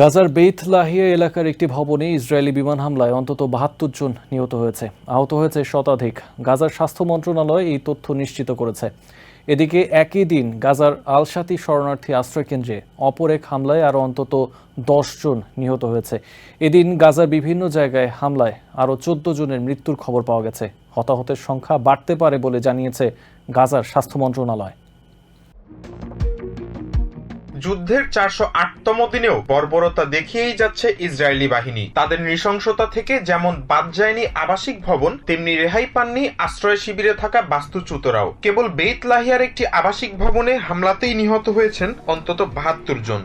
গাজার বেইত লাহিয়া এলাকার একটি ভবনে ইসরায়েলি বিমান হামলায় অন্তত বাহাত্তর জন নিহত হয়েছে। আহত হয়েছে শতাধিক। গাজার স্বাস্থ্য মন্ত্রণালয় এই তথ্য নিশ্চিত করেছে। এদিকে একই দিন গাজার আলসাতি শরণার্থী আশ্রয়কেন্দ্রে অপর এক হামলায় আরও অন্তত দশ জন নিহত হয়েছে। এদিন গাজার বিভিন্ন জায়গায় হামলায় আরও চোদ্দ জনের মৃত্যুর খবর পাওয়া গেছে। হতাহতের সংখ্যা বাড়তে পারে বলে জানিয়েছে গাজার স্বাস্থ্য মন্ত্রণালয়। যুদ্ধের চারশো আটতম দিনেও বর্বরতা দেখিয়েই যাচ্ছে ইসরায়েলি বাহিনী। তাদের নৃশংসতা থেকে যেমন বাদ যায়নি আবাসিক ভবন, তেমনি রেহাই পাননি আশ্রয় শিবিরে থাকা বাস্তুচ্যুতরাও। কেবল বেইত লাহিয়ার একটি আবাসিক ভবনে হামলাতেই নিহত হয়েছেন অন্তত বাহাত্তর জন।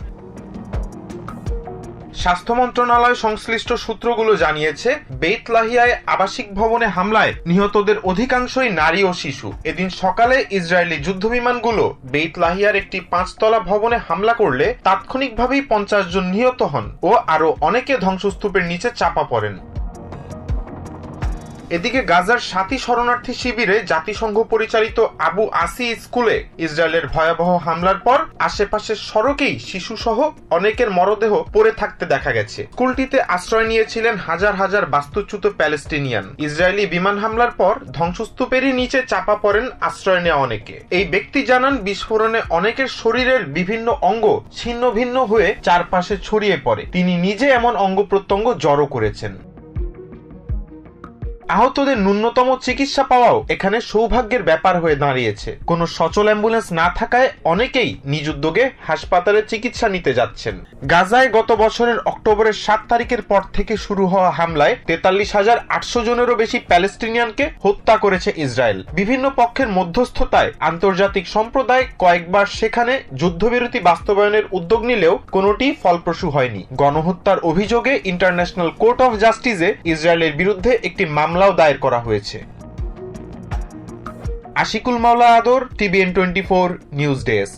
স্বাস্থ্য মন্ত্রণালয় সংশ্লিষ্ট সূত্রগুলো জানিয়েছে, বেতলাহিয়ায় আবাসিক ভবনে হামলায় নিহতদের অধিকাংশই নারী ও শিশু। এদিন সকালে ইসরায়েলি যুদ্ধবিমানগুলো বেতলাহিয়ার একটি পাঁচতলা ভবনে হামলা করলে তাৎক্ষণিকভাবেই পঞ্চাশ জন নিহত হন ও আরও অনেকে ধ্বংসস্তূপের নিচে চাপা পড়েন। এদিকে গাজার সাথী শরণার্থী শিবিরে জাতিসংঘ পরিচালিত আবু আসি স্কুলে ইসরায়েলের ভয়াবহ হামলার পর আশেপাশের সড়কেই শিশুসহ অনেকের মরদেহ পড়ে থাকতে দেখা গেছে। স্কুলটিতে আশ্রয় নিয়েছিলেন হাজার হাজার বাস্তুচ্যুত প্যালেস্টিনিয়ান। ইসরায়েলি বিমান হামলার পর ধ্বংসস্তূপেরই নিচে চাপা পড়েন আশ্রয় নেওয়া অনেকে। এই ব্যক্তি জানান, বিস্ফোরণে অনেকের শরীরের বিভিন্ন অঙ্গ ছিন্ন ভিন্ন হয়ে চারপাশে ছড়িয়ে পড়ে। তিনি নিজে এমন অঙ্গ প্রত্যঙ্গ জড়ো করেছেন। আহতদের ন্যূনতম চিকিৎসা পাওয়াও এখানে সৌভাগ্যের ব্যাপার হয়ে দাঁড়িয়েছে। কোনো সচল অ্যাম্বুলেন্স না থাকায় অনেকেই নিজ উদ্যোগে হাসপাতালে চিকিৎসা নিতে যাচ্ছেন। গাজায় গত বছরের অক্টোবরের সাত তারিখের পর থেকে শুরু হওয়া হামলায় তেতাল্লিশ হাজার আটশো জনেরও বেশি প্যালেস্টিনিয়ানকে হত্যা করেছে ইসরায়েল। বিভিন্ন পক্ষের মধ্যস্থতায় আন্তর্জাতিক সম্প্রদায় কয়েকবার সেখানে যুদ্ধবিরতি বাস্তবায়নের উদ্যোগ নিলেও কোনোটি ফলপ্রসূ হয়নি। গণহত্যার অভিযোগে ইন্টারন্যাশনাল কোর্ট অফ জাস্টিসে ইসরায়েলের বিরুদ্ধে একটি মামলাও দায়ের করা হয়েছে। Ashikul Mawla Adar, TVN twenty four news desk.